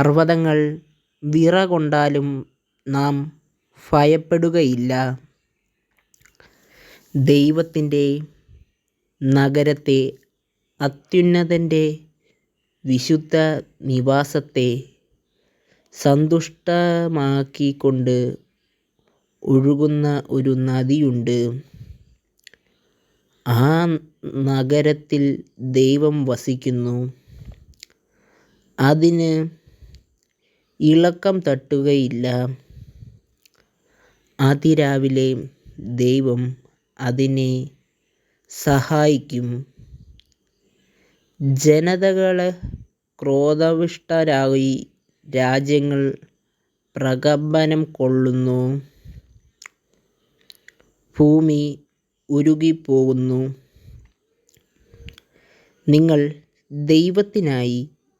പർവതങ്ങൾ വിറകൊണ്ടാലും നാം ഭയപ്പെടുകയില്ല. ദൈവത്തിന്റെ നഗരത്തെ, അത്യുന്നതന്റെ വിശുദ്ധ നിവാസത്തെ സന്തുഷ്ടമാക്കിക്കൊണ്ട് ഒഴുകുന്ന ഒരു നദിയുണ്ട്. ആ നഗരത്തിൽ ദൈവം വസിക്കുന്നു. അതിന് ഇളക്കം തട്ടുകയില്ല. അതിരാവിലെ ദൈവം അതിനെ സഹായിക്കും. ജനതകൾ ക്രോധവിഷ്ടരായി രാജ്യങ്ങൾ പ്രകമ്പനം കൊള്ളുന്നു. ഭൂമി ഉരുകിപ്പോകുന്നു. നിങ്ങൾ ദൈവത്തിനായി